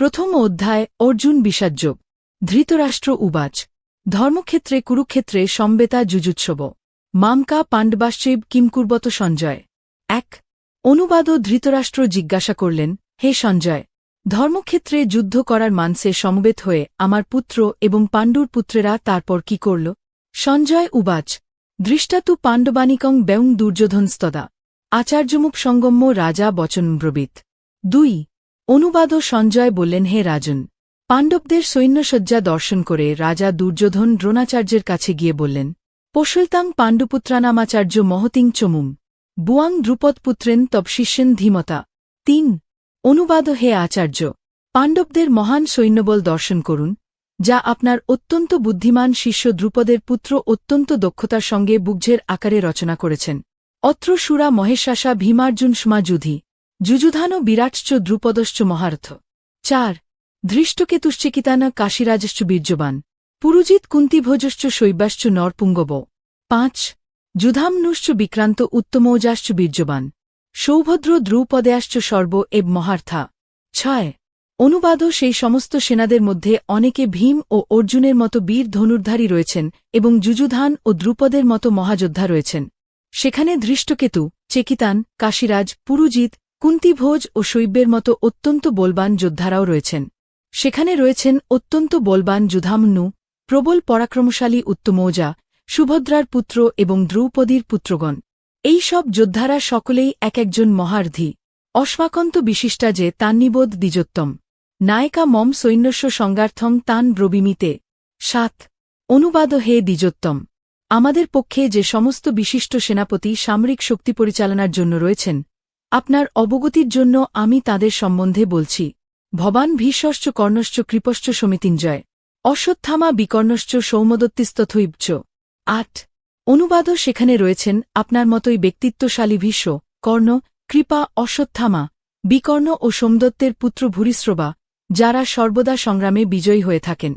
প্রথম অধ্যায়, অর্জুন বিষাজ্যোগ ধৃতরাষ্ট্র উবাচ। ধর্মক্ষেত্রে কুরুক্ষেত্রে সম্বেতা যুজুৎসব। মামকা পাণ্ডবাশ্চৈব কিমকুর্বত সঞ্জয়। এক। অনুবাদ ধৃতরাষ্ট্র জিজ্ঞাসা করলেন, হে সঞ্জয়, ধর্মক্ষেত্রে যুদ্ধ করার মানসে সমবেত হয়ে আমার পুত্র এবং পাণ্ডুর পুত্রেরা তারপর কি করল? সঞ্জয় উবাচ। দৃষ্টাতু পাণ্ডবানিকং ব্যং দুর্যোধনস্তদা। আচার্যমুখ সঙ্গম্য রাজা বচনব্রবিত। দুই। অনুবাদ ও সঞ্জয় বললেন, হে রাজন, পাণ্ডবদের সৈন্যসজ্জা দর্শন করে রাজা দুর্যোধন দ্রোণাচার্যের কাছে গিয়ে বললেন পশুলতাং পাণ্ডুপুত্রানামাচার্য মহতিং চমুম, বুয়াং দ্রুপদপুত্রেন তব শিষ্যেন ধীমতা। তিন, অনুবাদ, হে আচার্য, পাণ্ডবদের মহান সৈন্যবল দর্শন করুন, যা আপনার অত্যন্ত বুদ্ধিমান শিষ্য দ্রুপদের পুত্র অত্যন্ত দক্ষতার সঙ্গে বুগ্ঝের আকারে রচনা করেছেন। অত্র সুরা মহেশাসা ভীমার্জুন স্মা যুধি যুযুধান বিরাটশ্চ দ্রুপদশ্চ মহার্থ। চার, ধৃষ্টকেতুশ্চিকিতান কাশীরাজশ্চ বীর্যবান। পুরুজিৎ কুন্তিভোজশ্চ শৈবাশ্চ নরপুঙ্গব। পাঁচ, যুধামনুশ্চ বিক্রান্ত উত্তমৌজাশ্চ বীর্যবান। সৌভদ্র দ্রৌপদেয়াশ্চ সর্ব এব মহার্থা। ছয়, অনুবাদও সেই সমস্ত সেনাদের মধ্যে অনেকে ভীম ও অর্জুনের মতো বীর ধনুর্ধারী রয়েছেন এবং যুযুধান ও দ্রুপদের মতো মহাযোদ্ধা রয়েছেন। সেখানে ধৃষ্টকেতু, চেকিতান, কাশীরাজ, পুরুজিৎ কুন্তিভোজ ও শৈব্যের মতো অত্যন্ত বলবান যোদ্ধারাও রয়েছেন। সেখানে রয়েছেন অত্যন্ত বলবান যুধামনু, প্রবল পরাক্রমশালী উত্তমৌজা, সুভদ্রার পুত্র এবং দ্রৌপদীর পুত্রগণ। এই সব যোদ্ধারা সকলেই এক একজন মহার্ধি। অশ্বাকন্ত বিশিষ্টা যে তান্নিবোধ দ্বিজোত্তম। নায়িকা মম সৈন্যস্য সংগার্থং তান ব্রবিমিতে। সাত। অনুবাদ হে দ্বিজোত্তম। আমাদের পক্ষে যে সমস্ত বিশিষ্ট সেনাপতি সামরিক শক্তি পরিচালনার জন্য রয়েছেন আপনার অবগতির জন্য আমি তাদের সম্বন্ধে বলছি। ভবান ভীষশ্চ কর্ণশ্চ কৃপশ্চ সমিতিঞ্জয়। অশ্বত্থামা বিকর্ণশ্চ সৌমদত্তিস্তথৈবচ আট। অনুবাদও সেখানে রয়েছেন আপনার মতোই ব্যক্তিত্বশালী ভীষ্ম, কর্ণ, কৃপা, অশ্বত্থামা, বিকর্ণ ও সোমদত্তের পুত্র ভূরিশ্রবা, যারা সর্বদা সংগ্রামে বিজয়ী হয়ে থাকেন।